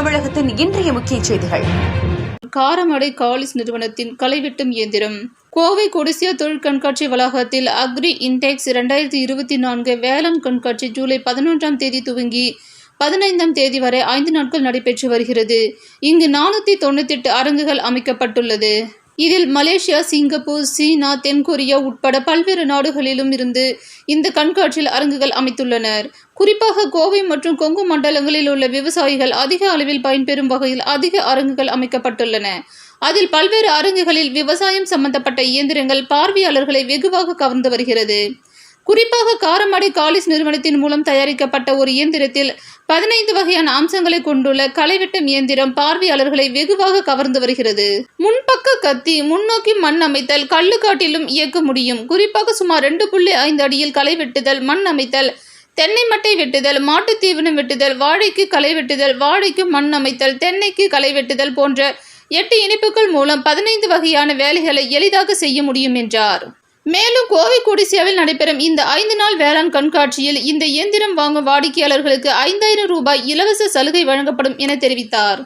தமிழகத்தின் இன்றைய முக்கிய செய்திகள். காரமடை காலிஸ் நிறுவனத்தின் களைவெட்டும் இயந்திரம். கோவை கொடிசியா தொழில் கண்காட்சி வளாகத்தில் அக்ரி இன்டெக்ஸ் இரண்டாயிரத்தி இருபத்தி நான்கு வேளாண் கண்காட்சி ஜூலை பதினொன்றாம் தேதி துவங்கி பதினைந்தாம் தேதி வரை ஐந்து நாட்கள் நடைபெற்று வருகிறது. இங்கு நானூற்றி தொண்ணூத்தெட்டு அரங்குகள் அமைக்கப்பட்டுள்ளது. இதில் மலேசியா சிங்கப்பூர் சீனா தென்கொரியா உட்பட பல்வேறு நாடுகளிலும் இருந்து இந்த கண்காட்சியில் அரங்குகள் அமைத்துள்ளனர். குறிப்பாக கோவை மற்றும் கொங்கு மண்டலங்களில் உள்ள விவசாயிகள் அதிக அளவில் பயன்பெறும் வகையில் அதிக அரங்குகள் அமைக்கப்பட்டுள்ளன. அதில் பல்வேறு அரங்குகளில் விவசாயம் சம்பந்தப்பட்ட இயந்திரங்கள் பார்வையாளர்களை வெகுவாக கவர்ந்து வருகிறது. குறிப்பாக காரமடை காலிஸ் நிறுவனத்தின் மூலம் தயாரிக்கப்பட்ட ஒரு இயந்திரத்தில் பதினைந்து வகையான அம்சங்களை கொண்டுள்ள களைவெட்டும் இயந்திரம் பார்வையாளர்களை வெகுவாக கவர்ந்து வருகிறது. முன்பக்க கத்தி முன்னோக்கி மண் அமைத்தல் கல்லுக்காட்டிலும் இயக்க முடியும். குறிப்பாக சுமார் ரெண்டு புள்ளி ஐந்து அடியில் களை வெட்டுதல் மண் அமைத்தல் தென்னை மட்டை வெட்டுதல் மாட்டுத் தீவனம் வெட்டுதல் வாழைக்கு களை வெட்டுதல் வாழைக்கு மண் அமைத்தல் தென்னைக்கு களை வெட்டுதல் போன்ற எட்டு இனிப்புகள் மூலம் பதினைந்து வகையான வேலைகளை எளிதாக செய்ய முடியும் என்றார். மேலும் கோவை கொடிசியாவில் நடைபெறும் இந்த ஐந்து நாள் வேளாண் கண்காட்சியில் இந்த இயந்திரம் வாங்கும் வாடிக்கையாளர்களுக்கு ஐந்தாயிரம் ரூபாய் இலவச சலுகை வழங்கப்படும் என தெரிவித்தார்.